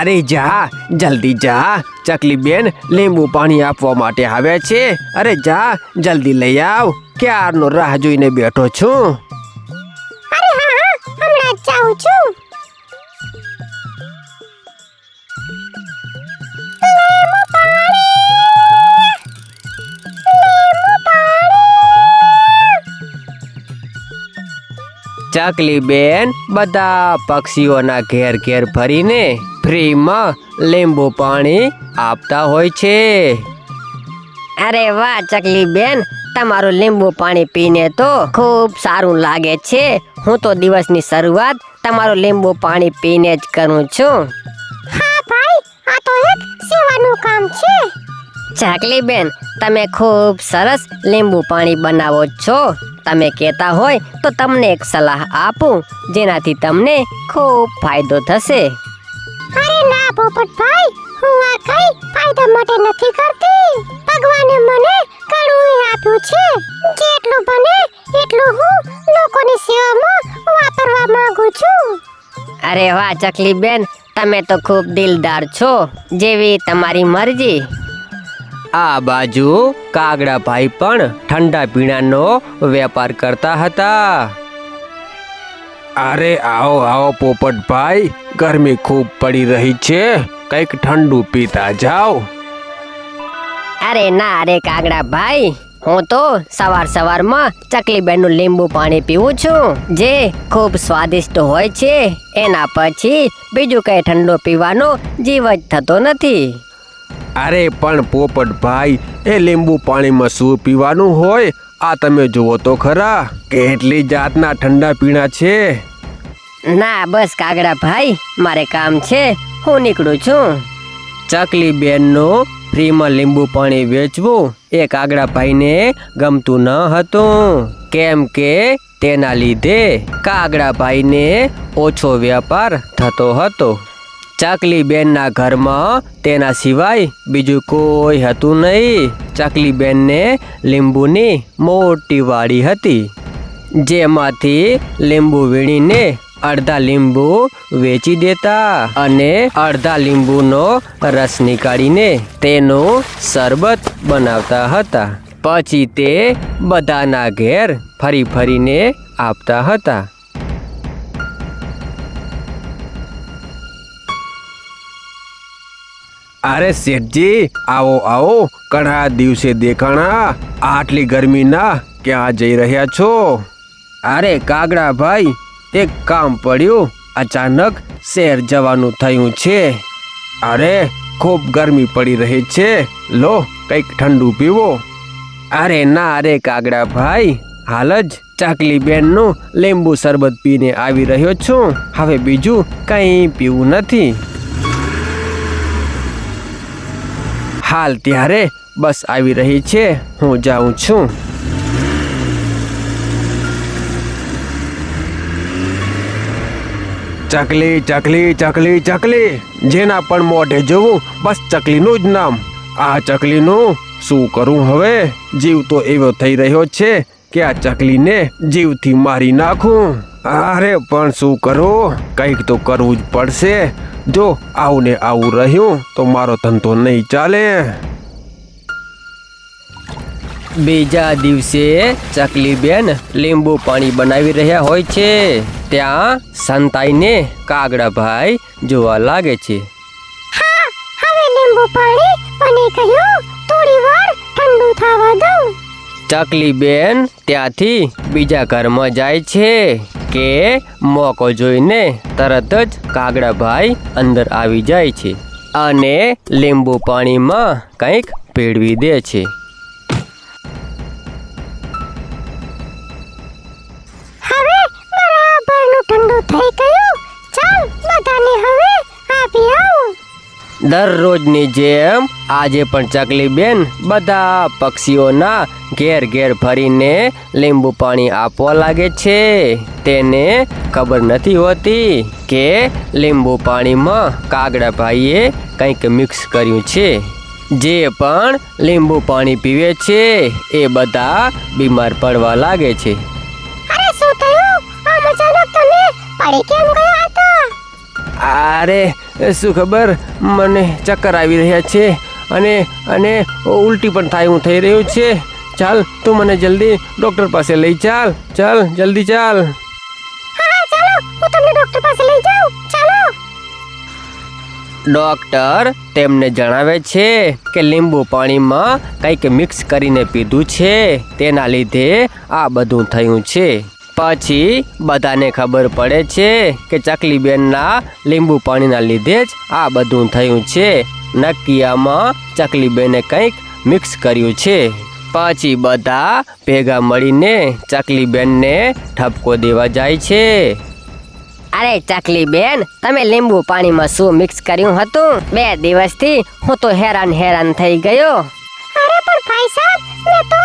અરે જા, જલ્દી જા. ચકલી બેન લીંબુ પાણી આપવા માટે આવ્યા છે. અરે જા, જલ્દી લઈ આવ. ક્યારનો રાહ જોઈને બેઠો છું. અરે હા, હમણાં જાઉં છું. ચકલી બેન બધા પક્ષીઓના ઘેર ઘેર ફરીને ફ્રીમાં લીંબુ પાણી આપતા હોય છે. અરે વાહ ચકલી બેન. તમારું લીંબુ પાણી પીને તો ખૂબ સારું લાગે છે. હું તો દિવસની શરૂઆત તમારું લીંબુ પાણી પીને જ કરું છું. હા ભાઈ આ તો એક સેવાનું કામ છે. ચકલી બેન તમે ખૂબ સરસ લીંબુ પાણી બનાવો છો. તમે કહેતા હોય તો તમને એક સલાહ આપું જેનાથી તમને ખૂબ ફાયદો થશે. અરે ના પોપટભાઈ હું આ કઈ ફાયદા માટે નથી કરતી. ભગવાને મને કડવું આપ્યું છે. જેટલું બને એટલું હું લોકોની સેવામાં વાપરવા માંગુ છું. અરે વાહ ચકલી બેન તમે તો ખૂબ દિલદાર છો. જેવી તમારી મરજી. આ બાજુ કાગડા ભાઈ પણ ઠંડા પીણાનો વેપાર કરતા હતા. અરે આવો આવો પોપટભાઈ ગરમી ખૂબ પડી રહી છે. કંઈક ઠંડુ પીતા જાઓ. અરે ના અરે કાગડા ભાઈ હું તો સવાર સવારમાં ચકલી બેનનું લીંબુ પાણી પીવું છું. જે ખૂબ સ્વાદિષ્ટ હોય છે એના પછી બીજું કઈ ઠંડુ પીવાનો જીવ જ થતો નથી. અરે પણ પોપટભાઈ એ લીંબુ પાણીમાં શું પીવાનું હોય આ તમે જુઓ તો ખરા કેટલી જાતના ઠંડા પીણા છે. ના બસ કાગડા ભાઈ મારે કામ છે હું નીકળું છું. ચકલી બેનનું ફ્રીમાં લીંબુ પાણી વેચવું એ કાગડા ભાઈને ગમતું ન હતું. કેમ કે તેના લીધે કાગડા ભાઈને ઓછો વેપાર થતો હતો. ચકલી બેનના ઘરમાં તેના સિવાય બીજું કોઈ હતું નહીં. ચાકલીબેનને લીંબુની મોટી વાડી હતી, જેમાંથી લીંબુ વીણીને અડધા લીંબુ વેચી દેતા અને અડધા લીંબુનો રસ નીકાળીને તેનું શરબત બનાવતા હતા. પછી તે બધાના ઘેર ફરી ફરીને આપતા હતા. અરે શેઠજી, આવો આવો ઘણા દિવસે દેખાણા, આટલી ગરમીના ક્યાં જઈ રહ્યા છો? અરે કાગડા ભાઈ, એક કામ પડ્યું, અચાનક શહેર જવાનું થયું છે. અરે, ખૂબ ગરમી પડી રહી છે. લો, કંઈક ઠંડુ પીવો. અરે ના અરે કાગડા ભાઈ, હાલ જ ચાકલી બેનનું લીંબુ શરબત પીને આવી રહ્યો છું. હવે બીજું કંઈ પીવું નથી. હાલ ત્યારે બસ આવી રહી છે. હું જાઉં છું. ચકલી ચકલી ચકલી ચકલી. જેના પણ મોઢે જોવું, બસ ચકલીનું જ નામ. આ ચકલીનું શું કરું હવે? જીવ તો એવો થઈ રહ્યો છે કે આ ચકલીને જીવથી મારી નાખું. અરે, પણ શું કરું? કંઈક તો કરવું જ પડશે. જો આવું ને આવું રહ્યું તો મારો ધંધો નહીં ચાલે. બીજા દિવસે ચકલી બેન લીંબુ પાણી બનાવી રહ્યા હોય છે. ત્યાં સંતાઈને કાગડાભાઈ જોવા લાગે છે. હા હવે લીંબુ પાણી બની ગયું થોડી વાર ઠંડુ થવા દઉં. ચકલી બેન ત્યાંથી બીજા ઘરમાં જાય છે. કે મોકો જોઈને તરત જ કાગડાભાઈ અંદર આવી જાય છે અને લીંબુ પાણીમાં કંઈક ભેળવી દે છે. હવે બરાબરનું ઠંડુ થઈ ગયું? દરરોજની જેમ આજે પણ ચકલી બેન બધા પક્ષીઓના ઘેર ઘેર ફરીને લીંબુ પાણી આપવા લાગે છે. તેને ખબર નથી હોતી કે લીંબુ પાણીમાં કાગડાભાઈએ કંઈક મિક્સ કર્યું છે. જે પણ લીંબુ પાણી પીવે છે એ બધા બીમાર પડવા લાગે છે. અરે, શું થયું? આ મજાનો તમે પડી કેમ ગયા? અરે શું ખબર? મને ચક્કર આવી રહ્યા છે અને અને ઉલટી પણ થાય હું થઈ રહ્યું છે. ચાલ તું મને જલ્દી ડૉક્ટર પાસે લઈ ચાલ. ચાલ જલ્દી ચાલ. ડૉક્ટર તેમને જણાવે છે કે લીંબુ પાણીમાં કંઈક મિક્સ કરીને પીધું છે. તેના લીધે આ બધું થયું છે. પછી બધાને ખબર પડે છે કે ચકલીબેનના લીંબુ પાણીના લીધે જ આ બધું થયું છે. નક્કી ચકલી ચકલીબેને કંઈક મિક્સ કર્યું છે. પછી બધા ભેગા મળીને ચકલીબેનને ઠપકો દેવા જાય છે. અરે ચકલી બેન તમે લીંબુ પાણીમાં શું મિક્સ કર્યું હતું? બે દિવસથી હું તો હેરાન હેરાન થઈ ગયો. અરે પણ ભાઈ સાહેબ મેં તો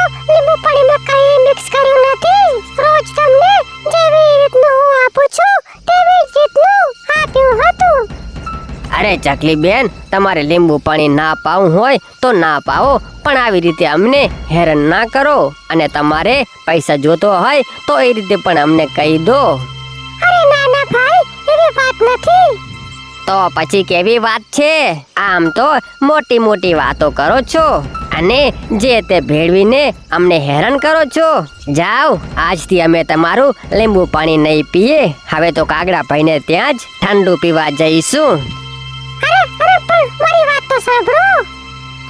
અરે ચકલી બેન તમારે લીંબુ પાણી ના પાવું હોય તો ના પાવો પણ આવી રીતે અમને હેરાન ના કરો. અને તમારે પૈસા જોતો હોય તો એ રીતે પણ અમને કહી દો. અરે ના ના ભાઈ એવી વાત નથી. તો પછી કેવી વાત છે? આમ તો મોટી મોટી વાતો કરો છો. અને જે તે ભેળવીને અમને હેરાન કરો છો. જાઓ આજથી અમે તમારું લીંબુ પાણી નહીં પીએ. હવે તો કાગડા ભાઈને ત્યાં જ ઠંડુ પીવા જઈશું. પણ મારી વાત તો સાંભળો.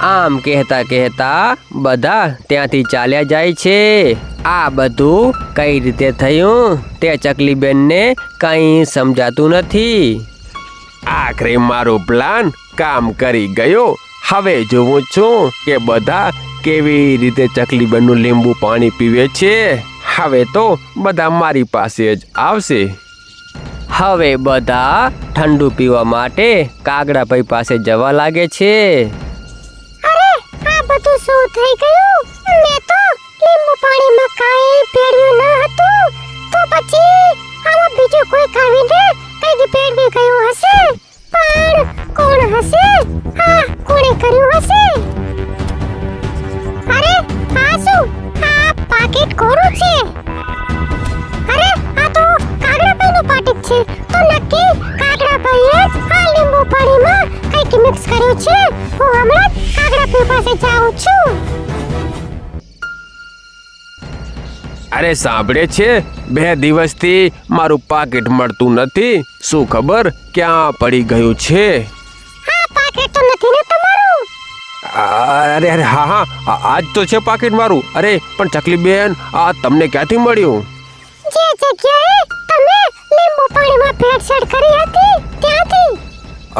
આમ કહેતા કહેતા બધા ત્યાંથી ચાલ્યા જાય છે. આ બધું કઈ રીતે થયું તે ચકલીબેનને કંઈ સમજાતું નથી. આખરે મારો પ્લાન કામ કરી ગયો. હવે જોઉં છું કે બધા કેવી રીતે ચકલીબેનનું લીંબુ પાણી પીવે છે. હવે તો બધા મારી પાસે જ આવશે. હવે બધા ઠંડુ પીવા માટે કાગડાભાઈ પાસે જવા લાગે છે. અરે, આ બધું શું થઈ ગયું? મેં તો લીંબુ પાણીમાં કાંઈ પેડ્યું ન હતું. તો પછી આમાં બીજું કોઈ કાવીને કંઈક પેડવી ગયું હશે? પણ કોણ હશે? હા, કોણે કર્યું હશે? અરે જ પાસે જાઉં છું અરે સાંભળે છે બે દિવસથી મારું પાકીટ મળતું નથી. શું ખબર ક્યાં પડી ગયું છે? આ પાકીટ તો નથી ને તમારું? અરે અરે હા હા આજ તો છે પાકીટ મારું. અરે પણ ચકલી બેન આ તમને ક્યાંથી મળ્યું? જે જગ્યાએ તમે લીંબુ પાણીમાં ભેળસેળ કરી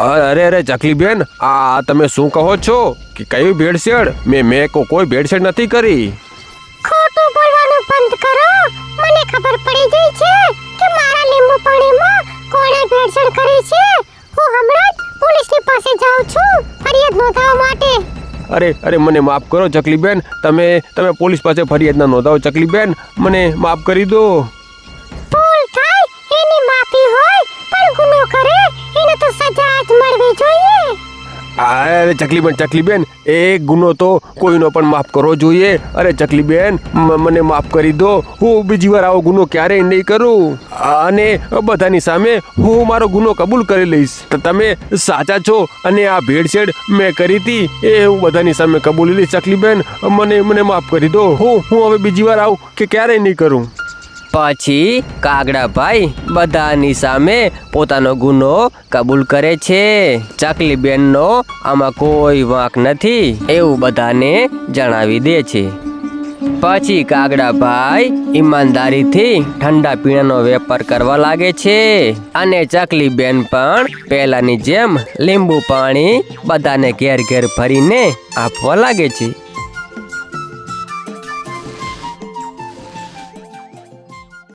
અરે અરે ચકલીબેન આ તમે શું કહો છો? કે કઈ ભેળસેળ? મેં મેં કોઈ ભેળસેળ નથી કરી. ખોટું બોલવાનું બંધ કરો. મને ખબર પડી ગઈ છે કે મારા લીંબુ પાણીમાં કોણે ભેળસેળ કરી છે. હું હમણાં જ પોલીસની પાસે જાઉં છું ફરિયાદ નોંધાવવા માટે. અરે અરે મને માફ કરો ચકલીબેન. તમે તમે પોલીસ પાસે ફરિયાદ ના નોંધાવો ચકલીબેન. મને માફ કરી દો. અરે ચકલીબેન ચકલીબેન એક ગુનો તો કોઈનો પણ માફ કરવો જોઈએ. અરે ચકલીબેન મને માફ કરી દો. હું બીજી વાર આવો ગુનો ક્યારેય નહીં કરું. અને બધાની સામે હું મારો ગુનો કબૂલ કરી લઈશ. તમે સાચા છો અને આ ભેળસેળ મેં કરી હતી, એ હું બધાની સામે કબૂલી લઈશ. ચકલીબેન, મને મને માફ કરી દો. હું હું હવે બીજી વાર આવું કે ક્યારેય નહીં કરું. પછી કાગડાભાઈ બધાની સામે પોતાનો ગુનો કબૂલ કરે છે. ચકલીબેનનો આમાં કોઈ વાંક નથી એવું બધાને જણાવી દે છે. પછી કાગડાભાઈ ઈમાનદારીથી ઠંડા પીણાનો વેપાર કરવા લાગે છે અને ચકલી બેન પણ પહેલાની જેમ લીંબુ પાણી બધાને ઘેર ઘેર ફરીને આપવા લાગે છે.